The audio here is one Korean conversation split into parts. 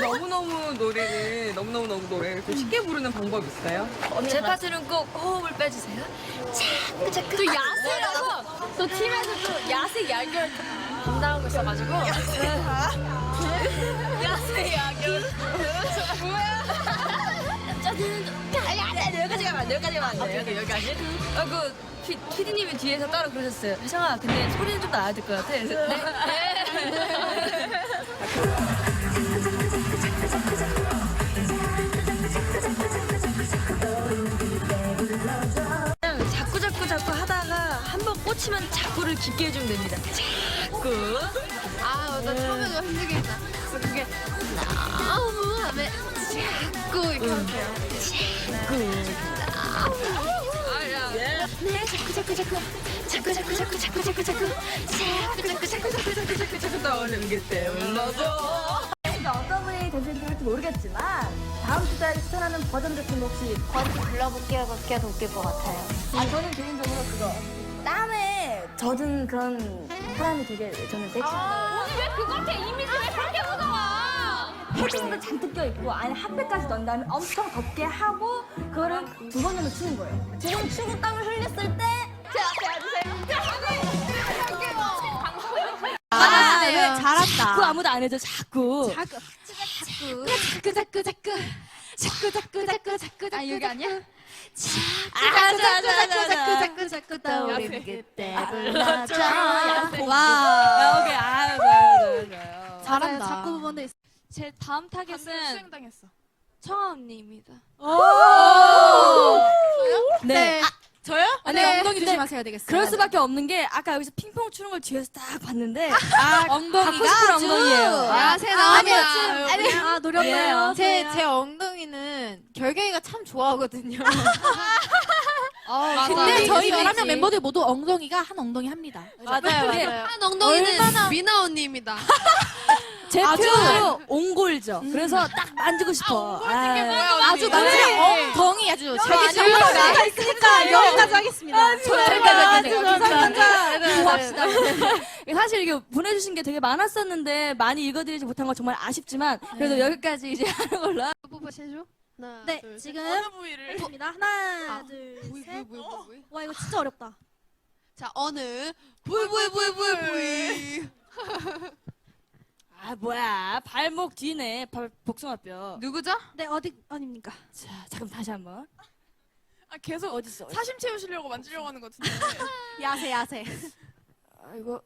너무너무 노래를 너무너무 노래를 좀 쉽게 부르는 방법 있어요? 제 파트는 꼭 호흡을 빼주세요. 자꾸 자꾸. 저 야세라고 저 팀에서 또 야세 야결 담당하고 있어가지고. 야세 야결. 뭐야? 저는 아니 아니 여기까지 가면 안 돼. 여기까지 가면 안 돼. 여기 여기까지. 아그 피디님이 뒤에서 따로 그러셨어요. 혜성아 근데 소리는 좀 나야 될 것 같아. 그래서 네. 그 꽂히면 자꾸를 깊게 해주면 됩니다. 자꾸. 아, 나 처음에 좀 힘들겠다. 그래서 그게 너무 하면 자꾸 이렇게 할게요. 네, 자꾸 자꾸 자꾸 자꾸 자꾸 자꾸 자꾸 자꾸 자꾸 자꾸 자꾸 자꾸 자꾸 자꾸 자꾸 자꾸 떠오르는 게 때문나죠. 어떤 분이 대표님 할지 모르겠지만 다음 주에 추천하는 버전 같은 거 혹시 버스 불러볼게요. 그게 더 웃길 것 같아요. 아 저는 개인적으로 그거 땀에 젖은 그런 사람이 되게 저는 섹시한 오늘 왜 그걸 테 이미지 왜 그렇게 무서워? 패딩도 잔뜩 껴있고 안에 핫팩까지 넣은 다음에 엄청 덥게 하고 그거를 두 번 정도 추는 거예요 두 번 추고 땀을 흘렸을 때 제 앞에 와주세요 아, 네. 잘한다 자꾸 아무도 안 해줘 자꾸. 자꾸 자꾸 자꾸 자꾸 자꾸 자꾸 자꾸 자꾸 아 여기 아니야? 자꾸 자꾸 자꾸 자꾸 자꾸 자꾸 떠오르는 그때 불러줘. 와. 오케이 아 좋아요 좋아요. 잘한다. 자꾸 부분도 있어. 제 다음 타겟은 수행당했어. 청아 언니입니다. 네. 아, 저요? 아니 엉덩이 조심하셔야 되겠어요. 그럴 수밖에 없는 게 아까 여기서 핑퐁 추는 걸 뒤에서 딱 봤는데 아, 엉덩이가 갖고 싶은 엉덩이에요. 야, 새 아니, 나옵니다. 아니, 아, 노렸네요. 제, 제 엉덩이는 결경이가 참 좋아하거든요. 아, 근데 저희 열한 11명 멤버들 모두 엉덩이가 한 엉덩이 합니다. 맞아요 네. 맞아요. 한 엉덩이는 미나 언니입니다. 제 표현으로 옹골죠. 그래서 딱 만지고 싶어. 아, 아주 남자 엉덩이 아주 자기 아니, 아니, 있으니까 여기까지 하겠습니다. 여기까지 네, 합시다. 사실 이게 보내주신 게 되게 많았었는데 많이 읽어드리지 못한 거 정말 아쉽지만 그래도 여기까지 이제 하는 걸로. 하나, 네, 둘, 셋. 지금 부위를 했습니다. 하나, 아, 둘, 부위, 셋. 부위, 부위, 부위. 와, 이거 진짜 어렵다. 자, 어느 부위, 부위, 부위, 부위, 부위. 아 뭐야 발목 뒤네 발, 복숭아뼈. 누구죠? 네, 어디, 어딥니까? 자 잠깐 다시 한번. 아, 계속 어딨어? 사심 채우시려고 만지려고 하는 것 같은데. 야세, 야세. 아이고.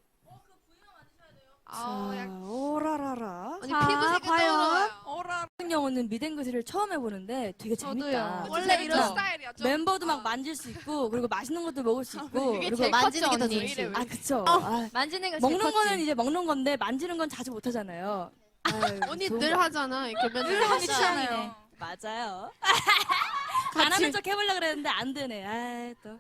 아, 자, 약- 오라라라. 아니, 자, 피부색이 과연? 떠올라요. 어라. 같은 경우는 미댕그스를 처음 해보는데 되게 재밌다. 원래 이런 어. 스타일이야. 좀. 멤버도 막 만질 수 있고 그리고 맛있는 것도 먹을 수 있고 이게 그리고 제일 만지는 컸죠, 게더 언니. 이래, 아 그쵸. 어. 아, 만지는 거 먹는 거는 이제 먹는 건데 만지는 건 자주 못 하잖아요. 아유, 언니 좋은 늘 거- 하잖아. 이렇게 맨날. 맞아요. 안 하는 척 해보려 그랬는데 안 되네. 아 또.